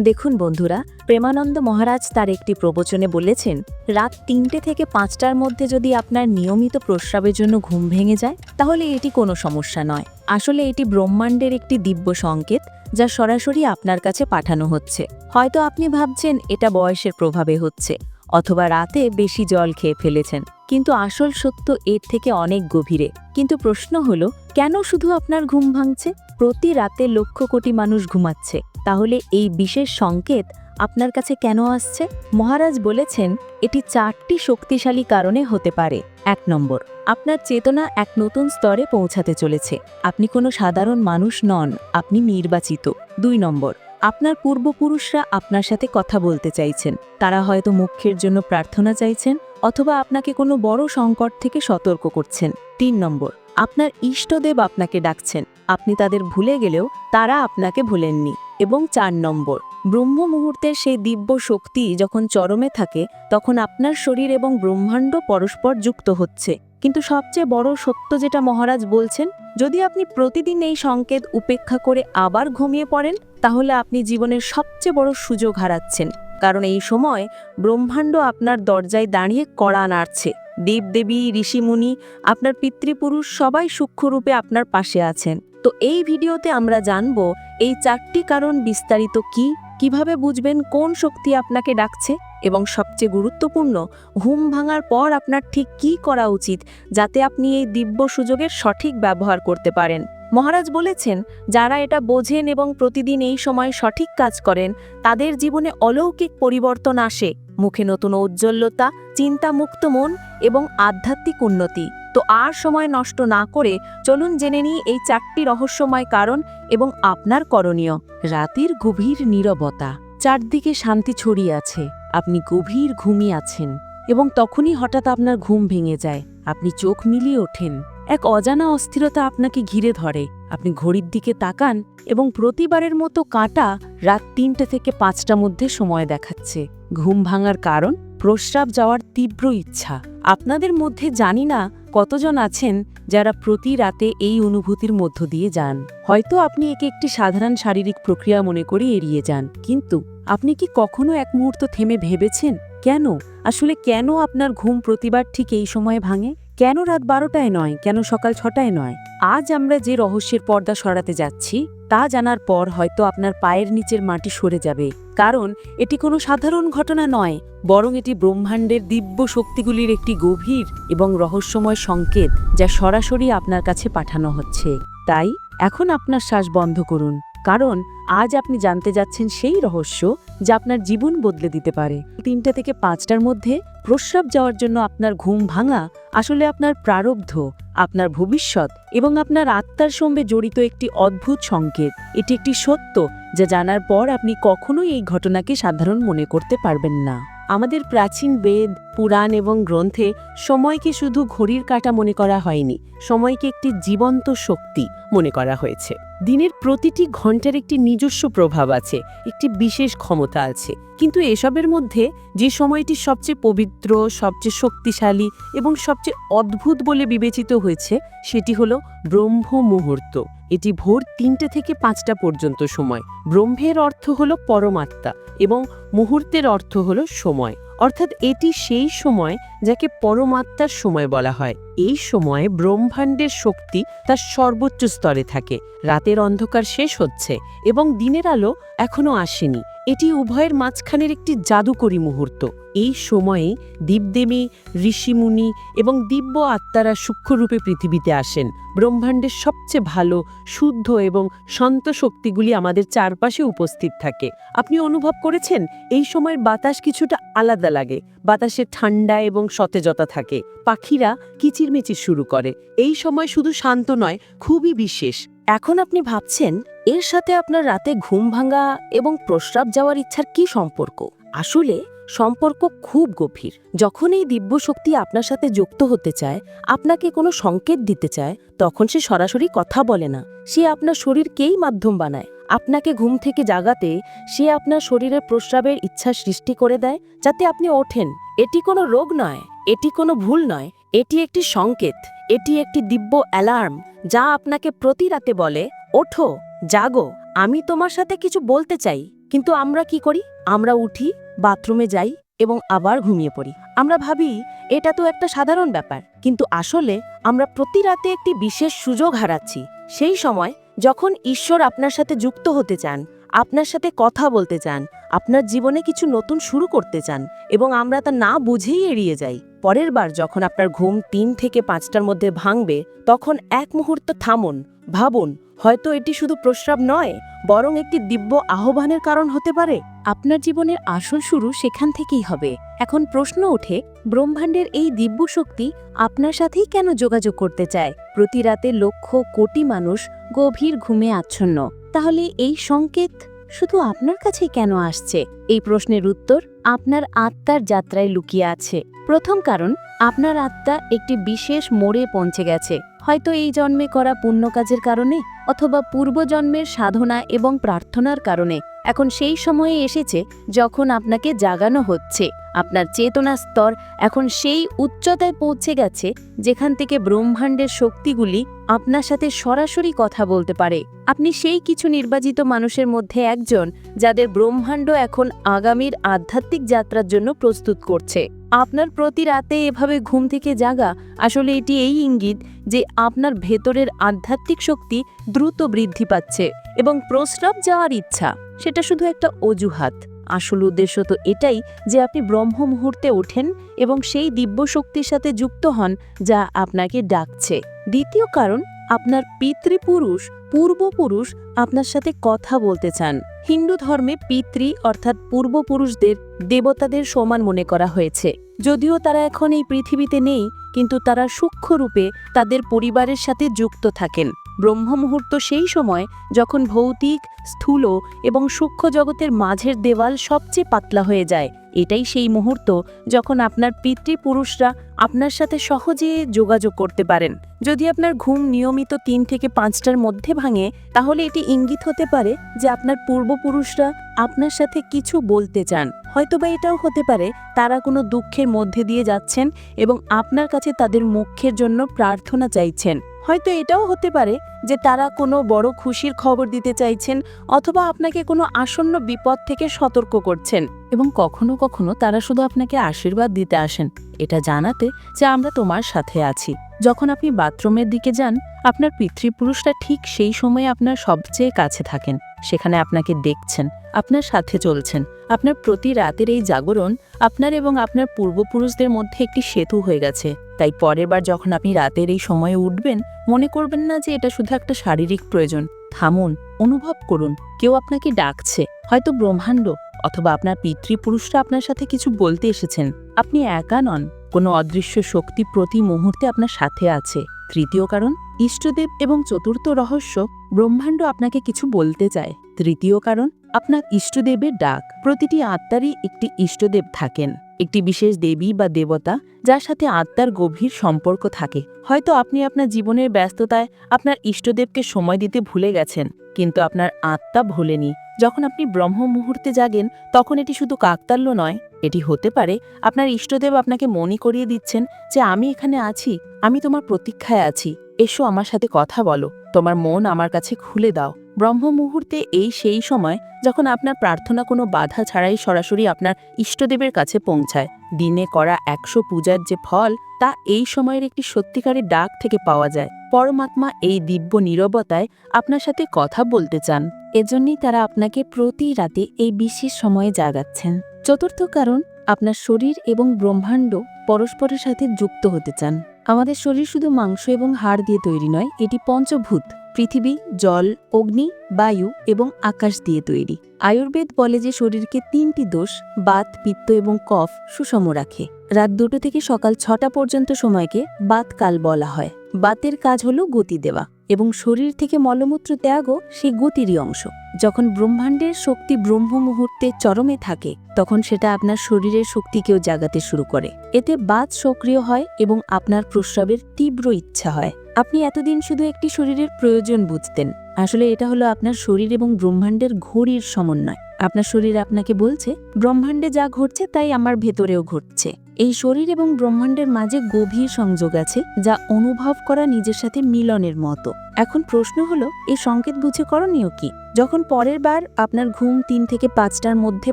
দেখুন বন্ধুরা, প্রেমানন্দ মহারাজ তার একটি প্রবচনে বলেছেন, রাত তিনটে থেকে পাঁচটার মধ্যে যদি আপনার নিয়মিত প্রস্রাবের জন্য ঘুম ভেঙে যায়, তাহলে এটি কোনো সমস্যা নয়। আসলে এটি ব্রহ্মাণ্ডের একটি দিব্য সংকেত, যা সরাসরি আপনার কাছে পাঠানো হচ্ছে। হয়তো আপনি ভাবছেন, এটা বয়সের প্রভাবে হচ্ছে। অথবা রাতে বেশি জল খেয়ে ফেলেছেন। কিন্তু আসল সত্য এর থেকে অনেক গভীরে। কিন্তু প্রশ্ন হলো, কেন শুধু আপনার ঘুম ভাঙছে? প্রতি রাতে লক্ষ কোটি মানুষ ঘুমাচ্ছে। তাহলে এই বিশেষ সংকেত আপনার কাছে কেন আসছে? মহারাজ বলেছেন, এটি চারটি শক্তিশালী কারণে হতে পারে। এক নম্বর, আপনার চেতনা এক নতুন স্তরে পৌঁছাতে চলেছে। আপনি কোনো সাধারণ মানুষ নন, আপনি নির্বাচিত। দুই নম্বর আপনার পূর্বপুরুষরা আপনার সাথে কথা বলতে চাইছেন। তারা হয়তো মুখ্যের জন্য প্রার্থনা চাইছেন অথবা আপনাকে কোনো বড় সংকট থেকে সতর্ক করছেন। তিন নম্বর, আপনার ইষ্টদেব আপনাকে ডাকছেন। আপনি তাদের ভুলে গেলেও তারা আপনাকে ভুলেননি। এবং চার নম্বর, ব্রহ্ম মুহূর্তের সেই দিব্য শক্তি যখন চরমে থাকে, তখন আপনার শরীর এবং ব্রহ্মাণ্ড পরস্পর যুক্ত হচ্ছে। কিন্তু সবচেয়ে বড় সত্য যেটা মহারাজ বলছেন, যদি আপনি প্রতিদিন এই সংকেত উপেক্ষা করে আবার ঘুমিয়ে পড়েন, তাহলে আপনি জীবনের সবচেয়ে বড় সুযোগ হারাচ্ছেন। কারণ এই সময় ব্রহ্মাণ্ড আপনার দরজায় দাঁড়িয়ে কড়া নাড়ছে। দেবদেবী, ঋষিমুনি, আপনার পিতৃপুরুষ সবাই সূক্ষ্মরূপে আপনার পাশে আছেন। তো এই ভিডিওতে আমরা জানব, এই চারটি কারণ বিস্তারিত কি কীভাবে বুঝবেন কোন শক্তি আপনাকে ডাকছে এবং সবচেয়ে গুরুত্বপূর্ণ, ঘুম ভাঙার পর আপনার ঠিক কি করা উচিত যাতে আপনি এই দিব্য সুযোগের সঠিক ব্যবহার করতে পারেন? মহারাজ বলেছেন, যারা এটা বোঝেন এবং প্রতিদিন এই সময় সঠিক কাজ করেন, তাদের জীবনে অলৌকিক পরিবর্তন আসে। মুখে নতুন ঔজ্জ্বল্যতা, চিন্তামুক্ত মন এবং আধ্যাত্মিক উন্নতি। তো আর সময় নষ্ট না করে চলুন জেনে নিই এই চারটি রহস্যময় কারণ এবং আপনার করণীয়। রাতের গভীর নীরবতা। চারদিকে শান্তি ছড়িয়ে আছে। আপনি গভীর ঘুমিয়ে আছেন এবং তখনই হঠাৎ আপনার ঘুম ভেঙে যায়। আপনি চোখ মিলিয়ে ওঠেন। এক অজানা অস্থিরতা আপনাকে ঘিরে ধরে। আপনি ঘড়ির দিকে তাকান এবং প্রতিবারের মতো কাঁটা রাত তিনটে থেকে পাঁচটা মধ্যে সময় দেখাচ্ছে। ঘুম ভাঙার কারণ প্রস্রাব যাওয়ার তীব্র ইচ্ছা। আপনাদের মধ্যে জানি না কতজন আছেন যারা প্রতি রাতে এই অনুভূতির মধ্য দিয়ে যান? হয়তো আপনি একে একটি সাধারণ শারীরিক প্রক্রিয়া মনে করে এড়িয়ে যান, কিন্তু আপনি কি কখনো এক মুহূর্ত থেমে ভেবেছেন, কেন? আসলে কেন আপনার ঘুম প্রতিবার ঠিক এই সময়ে ভাঙে? কেন রাত বারোটায় নয়, কেন সকাল ছটায় নয়? আজ আমরা যে রহস্যের পর্দা সরাতে যাচ্ছি তা জানার পর হয়তো আপনার পায়ের নিচের মাটি সরে যাবে। কারণ এটি কোনো সাধারণ ঘটনা নয়, বরং এটি ব্রহ্মাণ্ডের দিব্য শক্তিগুলির একটি গভীর এবং রহস্যময় সংকেত যা সরাসরি আপনার কাছে পাঠানো হচ্ছে। তাই এখন আপনার শ্বাস বন্ধ করুন। কারণ আজ আপনি জানতে যাচ্ছেন সেই রহস্য যা আপনার জীবন বদলে দিতে পারে। তিনটা থেকে পাঁচটার মধ্যে প্রস্রাব যাওয়ার জন্য আপনার ঘুম ভাঙা আসলে আপনার প্রারব্ধ, আপনার ভবিষ্যৎ এবং আপনার আত্মার সঙ্গে জড়িত একটি অদ্ভুত সংকেত। এটি একটি সত্য যা জানার পর আপনি কখনোই এই ঘটনাকে সাধারণ মনে করতে পারবেন না। আমাদের প্রাচীন বেদ, পুরাণ এবং গ্রন্থে সময়কে শুধু ঘড়ির কাঁটা মনে করা হয়নি, সময়কে একটি জীবন্ত শক্তি মনে করা হয়েছে। দিনের প্রতিটি ঘণ্টার একটি নিজস্ব প্রভাব আছে, একটি বিশেষ ক্ষমতা আছে। কিন্তু এসবের মধ্যে যে সময়টি সবচেয়ে পবিত্র, সবচেয়ে শক্তিশালী এবং সবচেয়ে অদ্ভুত বলে বিবেচিত হয়েছে, সেটি হল ব্রহ্ম মুহূর্ত এটি ভোর তিনটে থেকে পাঁচটা পর্যন্ত সময়। ব্রহ্মের অর্থ হল পরমাত্মা এবং মুহূর্তের অর্থ হল সময়। অর্থাৎ এটি সেই সময় যাকে পরমাত্মার সময় বলা হয়। এই সময়ে ব্রহ্মাণ্ডের শক্তি তার সর্বোচ্চ স্তরে থাকে। রাতের অন্ধকার শেষ হচ্ছে এবং দিনের আলো এখনও আসেনি। এটি উভয়ের মাঝখানের একটি জাদুকরী মুহূর্ত। এই সময়ে দেবদেবী, ঋষিমুনি এবং দিব্য আত্মারা সূক্ষ্মরূপে পৃথিবীতে আসেন। ব্রহ্মাণ্ডের সবচেয়ে ভালো, শুদ্ধ এবং শান্ত শক্তিগুলি আমাদের চারপাশে উপস্থিত থাকে। আপনি অনুভব করেছেন? এই সময়ের বাতাস কিছুটা আলাদা লাগে। বাতাসে ঠান্ডা এবং সতেজতা থাকে। পাখিরা কিচিরমিচির শুরু করে। এই সময় শুধু শান্ত নয়, খুবই বিশেষ। এখন আপনি ভাবছেন, এর সাথে আপনার রাতে ঘুম ভাঙা এবং প্রস্রাব যাওয়ার ইচ্ছার কি সম্পর্ক? আসলে, সম্পর্ক খুব গভীর। যখন এই দিব্য শক্তি আপনার সাথে যুক্ত হতে চায়, আপনাকে কোনো সংকেত দিতে চায়, তখন সে সরাসরি কথা বলে না। সে আপনার শরীরকেই মাধ্যম বানায়। আপনাকে ঘুম থেকে জাগাতে সে আপনার শরীরের প্রস্রাবের ইচ্ছা সৃষ্টি করে দেয়, যাতে আপনি ওঠেন। এটি কোনো রোগ নয়, এটি কোনো ভুল নয়, এটি একটি সংকেত, এটি একটি দিব্য অ্যালার্ম, যা আপনাকে প্রতি রাতে বলে, ওঠো, জাগো, আমি তোমার সাথে কিছু বলতে চাই, কিন্তু আমরা কি করি? আমরা উঠি, বাথরুমে যাই এবং আবার ঘুমিয়ে পড়ি। আমরা ভাবি, এটা তো একটা সাধারণ ব্যাপার, কিন্তু আসলে আমরা প্রতি রাতে একটি বিশেষ সুযোগ হারাচ্ছি। সেই সময় যখন ঈশ্বর আপনার সাথে যুক্ত হতে চান, আপনার সাথে কথা বলতে চান, আপনার জীবনে কিছু নতুন শুরু করতে চান এবং আমরা তা না বুঝেই এড়িয়ে যাই, পরের বার যখন আপনার ঘুম তিন থেকে পাঁচটার মধ্যে ভাঙবে, তখন এক মুহূর্ত থামুন, ভাবুন হয়তো এটি শুধু প্রস্রাব নয়, বরং একটি দিব্য আহ্বানের কারণ হতে পারে। আপনার জীবনের আসল শুরু সেখান থেকেই হবে। এখন প্রশ্ন ওঠে, ব্রহ্মাণ্ডের এই দিব্য শক্তি আপনার সাথেই কেন যোগাযোগ করতে চায়? প্রতি রাতে লক্ষ কোটি মানুষ গভীর ঘুমে আচ্ছন্ন। তাহলে এই সংকেত শুধু আপনার কাছে কেন আসছে? এই প্রশ্নের উত্তর আপনার আত্মার যাত্রায় লুকিয়ে আছে। প্রথম কারণ, আপনার আত্মা একটি বিশেষ মোড়ে পৌঁছে গেছে। হয়তো এই জন্মে করা পুণ্য কাজের কারণে অথবা পূর্বজন্মের সাধনা এবং প্রার্থনার কারণে। এখন সেই সময়ে এসেছে যখন আপনাকে জাগানো হচ্ছে। আপনার চেতনা স্তর এখন সেই উচ্চতায় পৌঁছে গেছে যেখান থেকে ব্রহ্মাণ্ডের শক্তিগুলি আপনার সাথে সরাসরি কথা বলতে পারে। আপনি সেই কিছু নির্বাচিত মানুষের মধ্যে একজন যাদের ব্রহ্মাণ্ড এখন আগামীর আধ্যাত্মিক যাত্রার জন্য প্রস্তুত করছে। আপনার প্রতি রাতে এভাবে ঘুম থেকে জাগা আসলে এটি এই ইঙ্গিত যে আপনার ভেতরের আধ্যাত্মিক শক্তি দ্রুত বৃদ্ধি পাচ্ছে এবং প্রস্রাব যাওয়ার ইচ্ছা, সেটা শুধু একটা অজুহাত। আসল উদ্দেশ্য তো এটাই যে আপনি ব্রহ্ম মুহূর্তে ওঠেন এবং সেই দিব্য শক্তির সাথে যুক্ত হন যা আপনাকে ডাকছে। দ্বিতীয় কারণ, আপনার পিতৃপুরুষ, পূর্বপুরুষ আপনার সাথে কথা বলতে চান। হিন্দু ধর্মে পিতৃ অর্থাৎ পূর্বপুরুষদের দেবতাদের সমান মনে করা হয়েছে। যদিও তারা এখন এই পৃথিবীতে নেই, কিন্তু তারা সূক্ষ্ম রূপে তাদের পরিবারের সাথে যুক্ত থাকেন। ব্রহ্ম মুহূর্ত সেই সময় যখন ভৌতিক, স্থূল এবং সূক্ষ্ম জগতের মাঝের দেওয়াল সবচেয়ে পাতলা হয়ে যায়। এটাই সেই মুহূর্ত যখন আপনার পিতৃপুরুষরা আপনার সাথে সহজে যোগাযোগ করতে পারেন। যদি আপনার ঘুম নিয়মিত তিন থেকে পাঁচটার মধ্যে ভাঙে, তাহলে এটি ইঙ্গিত হতে পারে যে আপনার পূর্বপুরুষরা আপনার সাথে কিছু বলতে চান। হয়তোবা এটাও হতে পারে তারা কোনো দুঃখের মধ্যে দিয়ে যাচ্ছেন এবং আপনার কাছে তাদের মুখ্যের জন্য প্রার্থনা চাইছেন। হয়তো এটাও হতে পারে যে তারা কোনো বড় খুশির খবর দিতে চাইছেন অথবা আপনাকে কোনো আসন্ন বিপদ থেকে সতর্ক করছেন এবং কখনো কখনো তারা শুধু আপনাকে আশীর্বাদ দিতে আসেন। এটা জানাতে যে আমরা তোমার সাথে আছি। যখন আপনি বাথরুমের দিকে যান, আপনার পিতৃপুরুষরা ঠিক সেই সময়ে আপনার সবচেয়ে কাছে থাকেন। সেখানে আপনাকে দেখছেন, আপনার সাথে চলছেন। আপনার প্রতি রাতের এই জাগরণ আপনার এবং আপনার পূর্বপুরুষদের মধ্যে একটি সেতু হয়ে গেছে। তাই পরের বার যখন আপনি রাতের এই সময়ে উঠবেন মনে করবেন না যে এটা শুধু একটা শারীরিক প্রয়োজন। থামুন, অনুভব করুন, কেউ আপনাকে ডাকছে, হয়তো ব্রহ্মাণ্ড অথবা আপনার পিতৃপুরুষরা আপনার সাথে কিছু বলতে এসেছেন। আপনি একা নন, কোনো অদৃশ্য শক্তি প্রতি মুহূর্তে আপনার সাথে আছে। তৃতীয় কারণ, ইষ্টদেব এবং চতুর্থ রহস্য, ব্রহ্মাণ্ড আপনাকে কিছু বলতে চায়। তৃতীয় কারণ, আপনার ইষ্টদেবের ডাক। প্রতিটি আত্মারই একটি ইষ্টদেব থাকেন। একটি বিশেষ দেবী বা দেবতা যার সাথে আত্মার গভীর সম্পর্ক থাকে। হয়তো আপনি আপনার জীবনের ব্যস্ততায় আপনার ইষ্টদেবকে সময় দিতে ভুলে গেছেন, কিন্তু আপনার আত্মা ভোলেনি। যখন আপনি ব্রহ্ম মুহূর্তে জাগেন, তখন এটি শুধু কাকতাল্য নয়, এটি হতে পারে আপনার ইষ্টদেব আপনাকে মনে করিয়ে দিচ্ছেন যে আমি এখানে আছি, আমি তোমার প্রতীক্ষায় আছি। এসো আমার সাথে কথা বলো, তোমার মন আমার কাছে খুলে দাও। ব্রহ্ম মুহূর্তে এই সেই সময় যখন আপনার প্রার্থনা কোনো বাধা ছাড়াই সরাসরি আপনার ইষ্টদেবের কাছে পৌঁছায়, দিনে করা একশো পূজার যে ফল, তা এই সময়ের একটি সত্যিকারের ডাক থেকে পাওয়া যায়। পরমাত্মা এই দিব্য নীরবতায় আপনার সাথে কথা বলতে চান। এজন্যই তারা আপনাকে প্রতি রাতে এই বিশেষ সময়ে জাগাচ্ছেন। চতুর্থ কারণ, আপনার শরীর এবং ব্রহ্মাণ্ড পরস্পরের সাথে যুক্ত হতে চান। আমাদের শরীর শুধু মাংস এবং হাড় দিয়ে তৈরি নয়, এটি পঞ্চভূত। পৃথিবী, জল, অগ্নি, বায়ু এবং আকাশ দিয়ে তৈরি। আয়ুর্বেদ বলে যে শরীরকে তিনটি দোষ, বাত, পিত্ত এবং কফ, সুষম রাখে। রাত দুটো থেকে সকাল ছটা পর্যন্ত সময়কে বাতকাল বলা হয়। বাতের কাজ হলো গতি দেওয়া। এবং শরীর থেকে মলমূত্র ত্যাগও সেই গতিরই অংশ। যখন ব্রহ্মাণ্ডের শক্তি ব্রহ্ম মুহূর্তে চরমে থাকে, তখন সেটা আপনার শরীরের শক্তিকেও জাগাতে শুরু করে। এতে বাত সক্রিয় হয় এবং আপনার প্রস্রাবের তীব্র ইচ্ছা হয়। আপনি এতদিন শুধু একটি শরীরের প্রয়োজন বুঝতেন। আসলে এটা হলো আপনার শরীর এবং ব্রহ্মাণ্ডের ঘড়ির সমন্বয়। আপনার শরীর আপনাকে বলছে, ব্রহ্মাণ্ডে যা ঘটছে তাই আমার ভেতরেও ঘটছে। এই শরীর এবং ব্রহ্মাণ্ডের মাঝে গভীর সংযোগ আছে, যা অনুভব করা নিজের সাথে মিলনের মতো। এখন প্রশ্ন হলো, এই সংকেত বুঝে করণীয় কি? যখন পরের বার আপনার ঘুম তিন থেকে পাঁচটার মধ্যে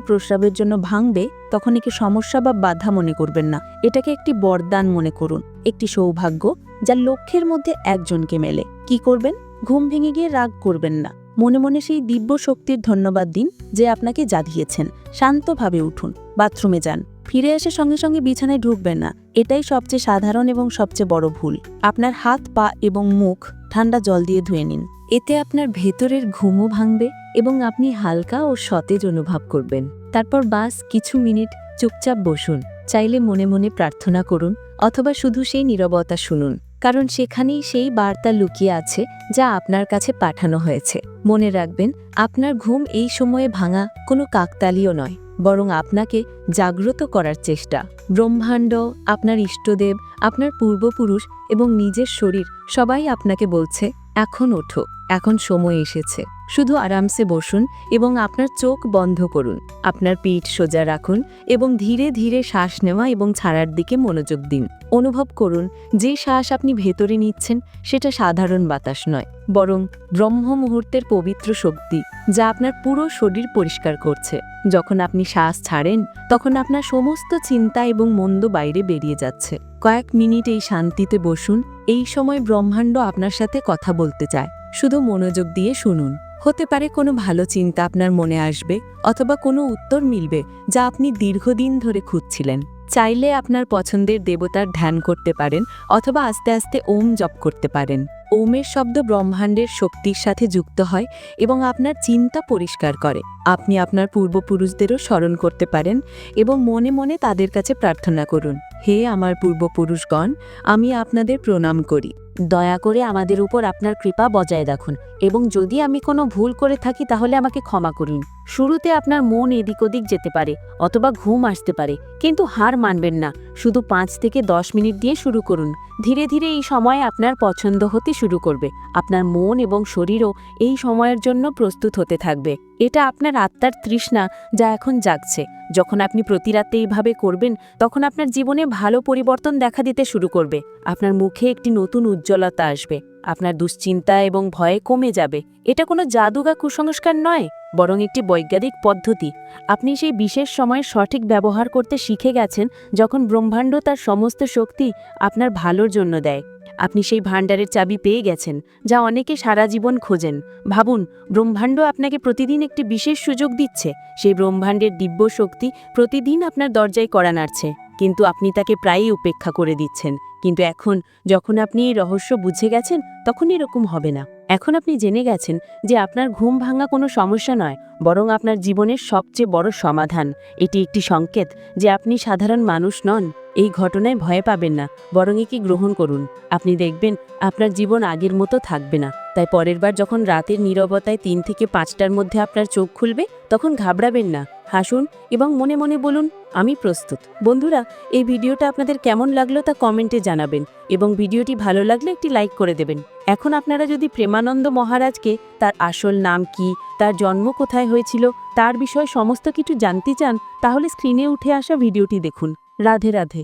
প্রস্রাবের জন্য ভাঙবে, তখন একে সমস্যা বা বাধা মনে করবেন না। এটাকে একটি বরদান মনে করুন, একটি সৌভাগ্য, যা লক্ষ্যের মধ্যে একজনকে মেলে। কি করবেন? ঘুম ভেঙে গিয়ে রাগ করবেন না। মনে মনে সেই দিব্য শক্তির ধন্যবাদ দিন, যে আপনাকে জাগিয়েছেন শান্তভাবে উঠুন, বাথরুমে যান। ফিরে এসে সঙ্গে সঙ্গে বিছানায় ঢুকবেন না। এটাই সবচেয়ে সাধারণ এবং সবচেয়ে বড় ভুল। আপনার হাত, পা এবং মুখ ঠান্ডা জল দিয়ে ধুয়ে নিন। এতে আপনার ভেতরের ঘুমও ভাঙবে এবং আপনি হালকা ও সতেজ অনুভব করবেন। তারপর বাস কিছু মিনিট চুপচাপ বসুন। চাইলে মনে মনে প্রার্থনা করুন অথবা শুধু সেই নীরবতা শুনুন। কারণ সেখানেই সেই বার্তা লুকিয়ে আছে যা আপনার কাছে পাঠানো হয়েছে। মনে রাখবেন, আপনার ঘুম এই সময়ে ভাঙা কোনো কাকতালীয় নয়। বরং আপনাকে জাগ্রত করার চেষ্টা। ব্রহ্মাণ্ড, আপনার ইষ্টদেব, আপনার পূর্বপুরুষ এবং নিজের শরীর সবাই আপনাকে বলছে, এখন ওঠো। এখন সময় এসেছে। শুধু আরামসে বসুন এবং আপনার চোখ বন্ধ করুন। আপনার পিঠ সোজা রাখুন এবং ধীরে ধীরে শ্বাস নেওয়া এবং ছাড়ার দিকে মনোযোগ দিন। অনুভব করুন, যে শ্বাস আপনি ভেতরে নিচ্ছেন, সেটা সাধারণ বাতাস নয়, বরং ব্রহ্ম মুহূর্তের পবিত্র শক্তি, যা আপনার পুরো শরীর পরিষ্কার করছে। যখন আপনি শ্বাস ছাড়েন, তখন আপনার সমস্ত চিন্তা এবং মন্দ বাইরে বেরিয়ে যাচ্ছে। কয়েক মিনিট এই শান্তিতে বসুন, এই সময় ব্রহ্মাণ্ড আপনার সাথে কথা বলতে চায়। শুধু মনোযোগ দিয়ে শুনুন। হতে পারে কোনো ভালো চিন্তা আপনার মনে আসবে অথবা কোনো উত্তর মিলবে যা আপনি দীর্ঘদিন ধরে খুঁজছিলেন। চাইলে আপনার পছন্দের দেবতার ধ্যান করতে পারেন অথবা আস্তে আস্তে ওম জপ করতে পারেন। ওমের শব্দ ব্রহ্মাণ্ডের শক্তির সাথে যুক্ত হয় এবং আপনার চিন্তা পরিষ্কার করে। আপনি আপনার পূর্বপুরুষদেরও স্মরণ করতে পারেন এবং মনে মনে তাদের কাছে প্রার্থনা করুন, হে আমার পূর্বপুরুষগণ, আমি আপনাদের প্রণাম করি। দয়া করে আমাদের উপর আপনার কৃপা বজায় রাখুন এবং যদি আমি কোনো ভুল করে থাকি তাহলে আমাকে ক্ষমা করুন। শুরুতে আপনার মন এদিক ওদিক যেতে পারে অথবা ঘুম আসতে পারে, কিন্তু হার মানবেন না। শুধু পাঁচ থেকে দশ মিনিট দিয়ে শুরু করুন। ধীরে ধীরে এই সময় আপনার পছন্দ হতে শুরু করবে। আপনার মন এবং শরীরও এই সময়ের জন্য প্রস্তুত হতে থাকবে। এটা আপনার আত্মার তৃষ্ণা যা এখন জাগছে। যখন আপনি প্রতি রাতে এইভাবে করবেন, তখন আপনার জীবনে ভালো পরিবর্তন দেখা দিতে শুরু করবে। আপনার মুখে একটি নতুন উজ্জ্বলতা আসবে। আপনার দুশ্চিন্তা এবং ভয়ে কমে যাবে। এটা কোনো জাদু বা কুসংস্কার নয়, বরং একটি বৈজ্ঞানিক পদ্ধতি। আপনি সেই বিশেষ সময়ে সঠিক ব্যবহার করতে শিখে গেছেন যখন ব্রহ্মাণ্ড তার সমস্ত শক্তি আপনার ভালোর জন্য দেয়। আপনি সেই ভাণ্ডারের চাবি পেয়ে গেছেন, যা অনেকে সারা জীবন খোঁজেন। ভাবুন, ব্রহ্মাণ্ড আপনাকে প্রতিদিন একটি বিশেষ সুযোগ দিচ্ছে। সেই ব্রহ্মাণ্ডের দিব্য শক্তি প্রতিদিন আপনার দরজায় করা নাড়ছে, কিন্তু আপনি তাকে প্রায়ই উপেক্ষা করে দিচ্ছেন। কিন্তু এখন যখন আপনি এই রহস্য বুঝে গেছেন, তখন এরকম হবে না। এখন আপনি জেনে গেছেন যে আপনার ঘুম ভাঙা কোনো সমস্যা নয়, বরং আপনার জীবনের সবচেয়ে বড় সমাধান। এটি একটি সংকেত যে আপনি সাধারণ মানুষ নন। এই ঘটনায় ভয় পাবেন না, বরং একে গ্রহণ করুন। আপনি দেখবেন, আপনার জীবন আগের মতো থাকবে না। তাই পরের বার যখন রাতের নীরবতায় তিন থেকে পাঁচটার মধ্যে আপনার চোখ খুলবে, তখন ঘাবড়াবেন না। হাসুন এবং মনে মনে বলুন, আমি প্রস্তুত। বন্ধুরা, এই ভিডিওটা আপনাদের কেমন লাগল তা কমেন্টে জানাবেন এবং ভিডিওটি ভালো লাগলে একটি লাইক করে দেবেন। এখন আপনারা যদি প্রেমানন্দ মহারাজকে তার আসল নাম কি, তার জন্ম কোথায় হয়েছিল, তার বিষয়ে সমস্ত কিছু জানতে চান, তাহলে স্ক্রিনে উঠে আসা ভিডিওটি দেখুন। রাধে রাধে।